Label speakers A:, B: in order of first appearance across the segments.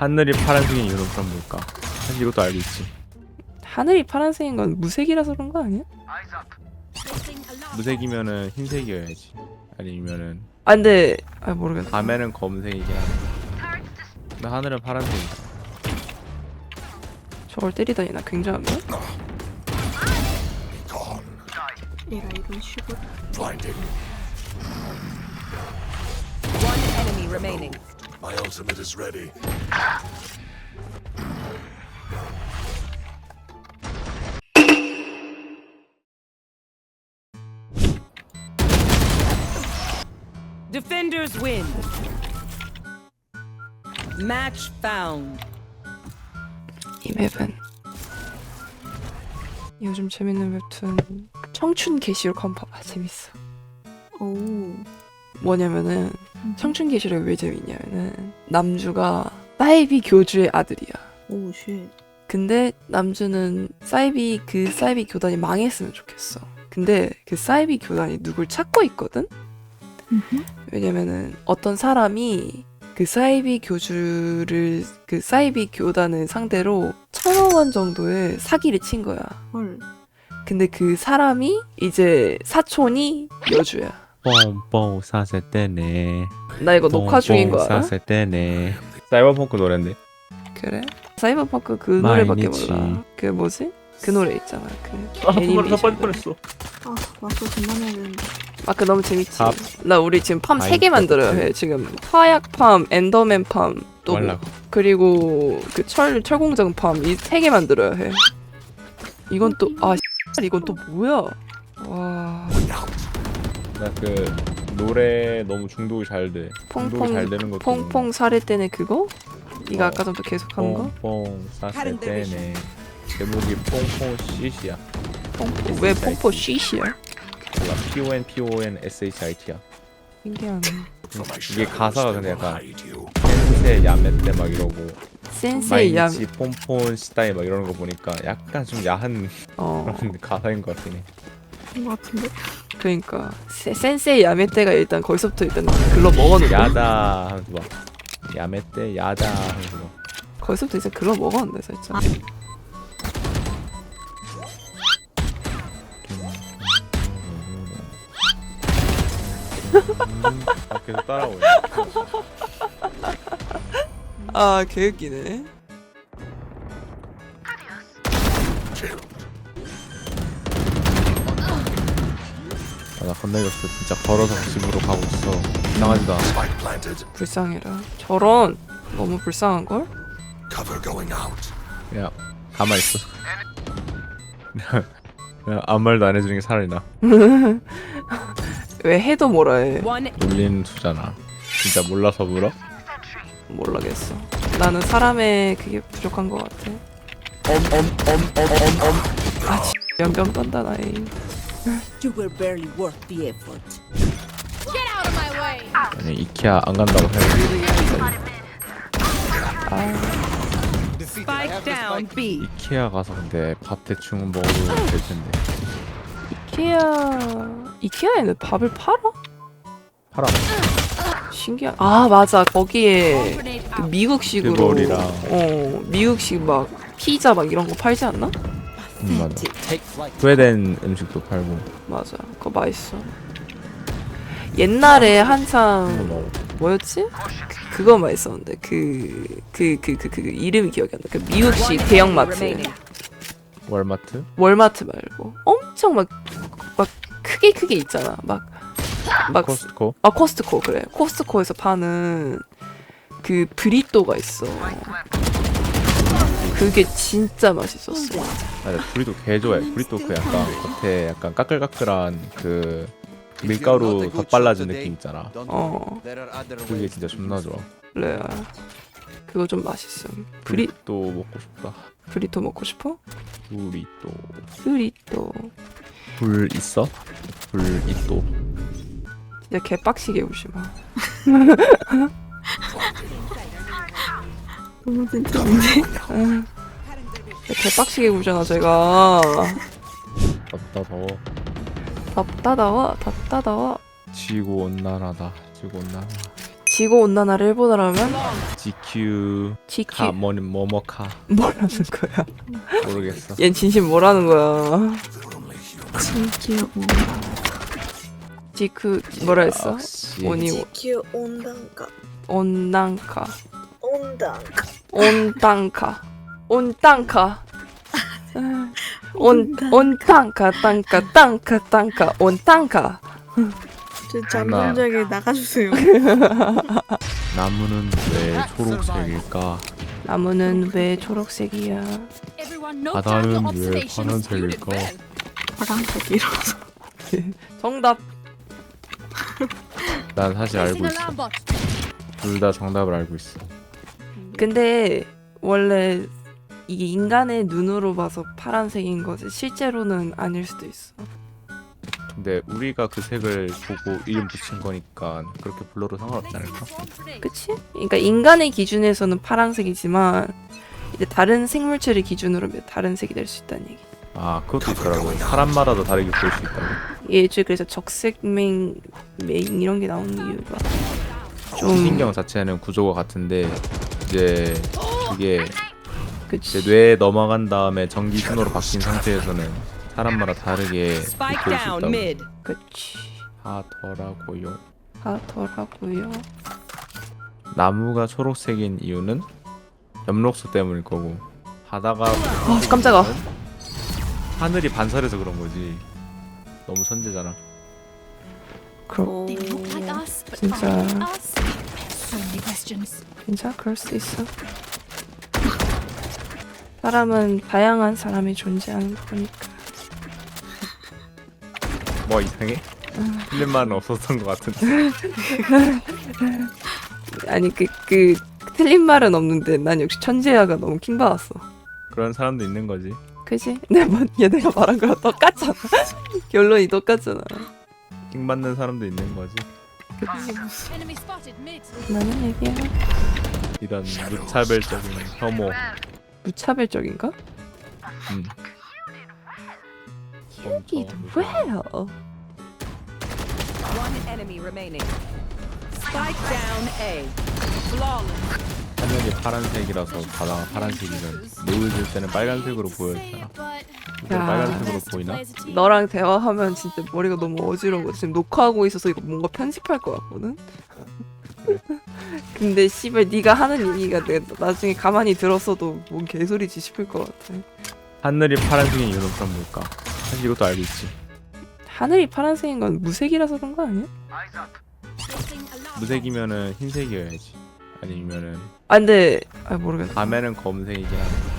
A: 하늘이 파란색인 이유는 그럼 뭘까? 사실 이것도 알고 있지.
B: 하늘이 파란색인 건 무색이라서 그런 거 아니야?
A: 무색이면은 흰색이어야지. 아니면은
B: 아 근데 아 모르겠어.
A: 밤에는 검은색이긴 한데. 근데 하늘은 파란색이야.
B: 저걸 때리다니 나 굉장한데?
C: One enemy remaining.
D: My ultimate is ready.
C: Defenders win. Match found.
B: 이 맵은 요즘 재밌는 웹툰 청춘 게시로 컴퍼 아 재밌어.
E: 오
B: 뭐냐면은 청춘 게시를 왜 재밌냐면은 남주가 사이비 교주의 아들이야.
E: 오우 쉣
B: 근데 남주는 사이비 그 사이비 교단이 망했으면 좋겠어. 근데 그 사이비 교단이 누굴 찾고 있거든? 왜냐면은 어떤 사람이 그 사이비 교주를 그 사이비 교단을 상대로 천억 원 정도의 사기를 친 거야.
E: 헐
B: 근데 그 사람이 이제 사촌이 여주야.
A: 뽕뽕 사세 때네.
B: 나 이거 녹화 중인 거 알아?
A: 사세 때네. 사이버펑크 노랜데.
B: 그래? 사이버펑크 그 노래밖에
A: 마이니치.
B: 몰라. 그 뭐지? 그 노래 있잖아. 그
A: 아,
B: 애니메이션. 노래.
E: 아 마크 그만해야 되는데
B: 마크 너무 재밌지.
A: 팝.
B: 나 우리 지금 팜세
A: 아이,
B: 개 만들어야. 해. 지금 화약 팜, 엔더맨 팜, 또 뭐,
A: 말라고.
B: 그리고 그 철 철공장 팜 이 세 개 만들어야 해. 이건 또아 이건 또 뭐야? 와
A: 나 그 노래 너무 중독이 잘 돼. 중독이
B: 퐁퐁
A: 잘 되는 것도.
B: 퐁퐁 사례 때네 그거? 네가
A: 어.
B: 아까 전부터 계속한 거?
A: 뽕뽕 사세 때네. 제목이 시시야.
B: 퐁퐁 왜 퐁퐁 쉬시야?
A: 몰라. P O N P O N S H I T야.
B: 신기하네.
A: 이게 가사가 근데 약간. 센세 야메 때막 이러고
B: 센세이 야
A: 마이니치 폼폰 시다이 막 이러는 거 보니까 약간 좀 야한
B: 어
A: 그런 가사인 것 같긴 해.
E: 거 같은데
B: 그러니까 세- 센세이 야메 때가 일단 거기서부터 일단 글러 먹었는데
A: 야다 하면서 막 야메 때 야다 하면서 막
B: 거기서부터 이제 글러 먹었는데 살짝.
A: 아, 계속 따라오네.
B: 아 개웃기네.
A: 건너겼어. 진짜 걸어서 집으로 가고 있어. 이상하지도 않아.
D: Spike planted.
B: 불쌍해라. 저런 너무 불쌍한 걸?
D: Cover going out.
A: 그냥 가만 있어. 그냥 아무 말도 안 해주는 게 차라리 나.
B: 왜 해도 뭐라 해?
C: One
A: 놀리는 수잖아. 진짜 몰라서 물어?
B: 모르겠어. 나는 사람의 그게 부족한 것 같아. 아, 지, 연병 떤다 나이.
C: You were barely worth the effort.
A: 아니 이케아 안 간다고 해.
C: Spike down B.
A: 이케아 가서 근데 밥 대충 먹으면 될 텐데.
B: 이케아 이케아에는 밥을 팔아?
A: 팔아.
B: 신기하. 아 맞아 거기에 그 미국식으로. 어 미국식 막 피자 막 이런 거 팔지 않나?
A: 음. 스웨덴 음식도 팔고.
B: 맞아 그거 맛있어. 옛날에 한창. 뭐였지? 그- 그거 맛있었는데 그 그 그 그 그 이름이 기억이 안 나. 그 미국식 대형마트.
A: 월마트?
B: 월마트 말고 엄청 막 막 크게 크게 있잖아. 막 막
A: 코스트코?
B: 아 코스트코 그래 코스트코에서 파는 그 브리또가 있어 그게 진짜 맛있었어
A: 아, 나 브리또 개 좋아해. 브리또 그 약간 겉에 약간 까끌까끌한 그 밀가루 덧발라진 느낌 있잖아.
B: 어
A: 그게 진짜 존나 좋아.
B: 레알 그거 좀 맛있음 브리
A: 브리또 먹고 싶다.
B: 브리또 먹고 싶어?
A: 브리또.
B: 브리또
A: 불 있어? 불 있도.
B: 진짜 개빡시게 울지 마
E: 너무 진짜인데
B: 개빡시게 울잖아 제가
A: 덥다 더워.
B: 답다다워 답다다워
A: 지구 온난하다. 지구 온난하.
B: 지구 온난화를 일본어로 하면
A: GQ
B: GQ
A: 카 뭐니 뭐뭐카
B: 뭐라는 거야?
A: 모르겠어.
B: 얜 진심 뭐라는 거야?
E: 지키어 온다.
B: GQ 뭐라 했어? 오니
F: 지키오 온단가
B: 온난카
F: 온단가
B: 온땅카 온땅카 온 온땅카 땅카 땅카 땅카 온땅카
E: 저
A: 하나.
E: 잠금작에 나가주세요.
A: 나무는 왜 초록색일까?
B: 나무는 왜 초록색이야?
A: 바다는 왜 파란색일까?
E: 파란색이라서.
B: 정답
A: 난 사실 알고 있어. 둘 다 정답을 알고 있어.
B: 근데 원래 이게 인간의 눈으로 봐서 파란색인 거지 실제로는 아닐 수도 있어.
A: 근데 우리가 그 색을 보고 이름 붙인 거니까 그렇게 불러도 상관없지 않을까?
B: 그치? 그러니까 인간의 기준에서는 파란색이지만 이제 다른 생물체를 기준으로 다른 색이 될 수 있다는 얘기.
A: 아 그것도 있더라고. 사람마다도 다르게 보일 수 있다고.
B: 예주 그래서 적색맹 맹 이런 게 나오는 이유가 좀
A: 신경 자체는 구조가 같은데 이제 그게. 이제 뇌에 넘어간 다음에 전기 신호로 바뀐 상태에서는 사람마다 다르게
C: Spike
A: 느낄 수
C: down
A: 있다고
C: mid.
B: 그치.
A: 하더라고요.
B: 하더라고요.
A: 나무가 초록색인 이유는 엽록소 때문일 거고 바다가
B: 아 깜짝아.
A: 하늘이 반사해서 그런 거지. 너무 천재잖아.
B: 그럼 오진 짜 진짜 그럴 수 있어. 사람은 다양한 사람이 존재하는 거니까.
A: 뭐 이상해? 틀린 말은 없었던 것 같은데.
B: 아니 그 그 틀린 말은 없는데 난 역시 천재야가 너무 킹 받았어.
A: 그런 사람도 있는 거지.
B: 그지? 내가 뭐- 얘네가 말한 거랑 똑같잖아. 결론이 똑같잖아.
A: 킹 받는 사람도 있는 거지.
B: 나는 얘기야.
A: 이런 무차별적인 혐오.
B: 무차별적인가?
A: 음.
B: 이도 왜요?
C: One enemy remaining. Spike down A. Flawless.
A: 하늘이 파란색이라서 바다가 파란색이면 노을 질 때는 빨간색으로 보였잖아.
B: 야.
A: 빨간색으로 보이나?
B: 너랑 대화하면 진짜 머리가 너무 어지러워. 지금 녹화하고 있어서 이거 뭔가 편집할 것 같거든. 근데 씨발 네가 하는 얘기가 내가 나중에 가만히 들었어도 뭔 개소리지 싶을 것 같아.
A: 하늘이 파란색인 이유는 그럼 뭘까? 사실 이것도 알고 있지.
B: 하늘이 파란색인 건 무색이라서 그런 거 아니야?
A: 무색이면은 흰색이어야지. 아니면은
B: 아 근데 아 모르겠어.
A: 밤에는 검은색이긴 한데.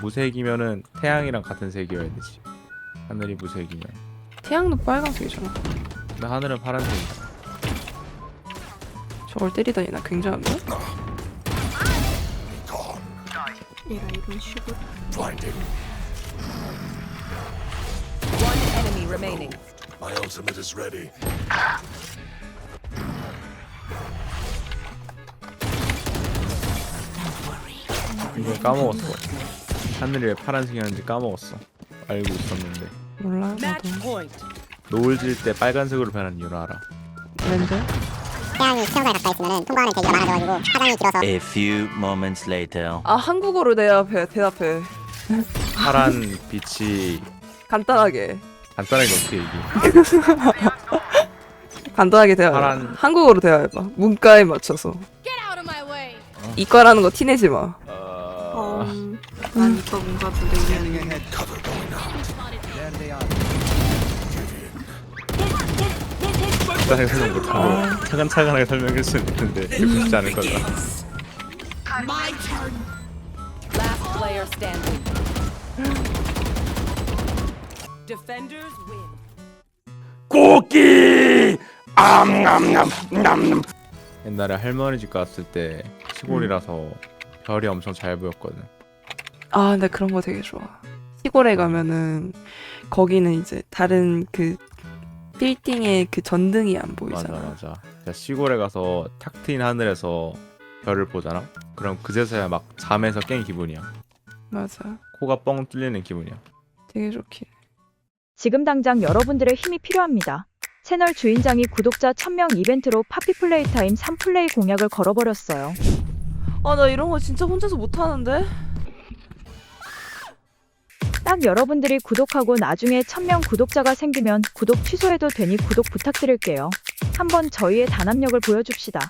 A: 무색이면은 태양이랑 같은 색이어야 되지. 하늘이 무색이면.
B: 태양도 빨간색이잖아.
A: 근데 하늘은 파란색이야.
B: 저걸 때리다니 나 굉장한데?
E: 얘가 이런 식으로.
C: One enemy remaining.
D: My ultimate is ready.
A: 이걸 까먹었어. 하늘이 왜 파란색이었는지 까먹었어. 알고 있었는데.
B: 몰라 나도.
A: 노을 질 때 빨간색으로 변하는 이유를 알아.
B: 왠데?
G: 태양이 수평선에 가까이 있으면 통과하는 대기가 많아져가지고 파장이 길어서
H: A few moments later.
B: 아 한국어로 대답해 대답해.
A: 파란 빛이
B: 간단하게
A: 간단하게 어떻게 얘기해?
B: 간단하게 대화해.
A: 파란-
B: 한국어로 대화해봐. 문과에 맞춰서. 이과라는 거 티내지 마.
A: 어...
E: 음, 난 이거 뭔가.
A: 간단하게 설명 못하고 차근차근하게 설명할 수 있는데 이게 쉽지 않을 거다.
C: Last player standing. Defenders win.
D: 고기! 암암암암.
A: 옛날에 할머니 집 갔을 때 시골이라서 별이 엄청 잘 보였거든.
B: 아, 근데 그런 거 되게 좋아. 시골에 가면은 거기는 이제 다른 그 빌딩의 그 전등이 안
A: 맞아
B: 보이잖아.
A: 맞아. 진짜 시골에 가서 탁 트인 하늘에서 별을 보잖아. 그럼 그제서야 막 잠에서 깬 기분이야.
B: 맞아.
A: 코가 뻥 뚫리는 기분이야.
B: 되게 좋긴.
I: 지금 당장 여러분들의 힘이 필요합니다. 채널 주인장이 구독자 1000명 이벤트로 파피플레이 타임 3플레이 공약을 걸어버렸어요.
B: 아 나 이런 거 진짜 혼자서 못 하는데?
I: 딱 여러분들이 구독하고 나중에 1000명 구독자가 생기면 구독 취소해도 되니 구독 부탁드릴게요. 한번 저희의 단합력을 보여줍시다.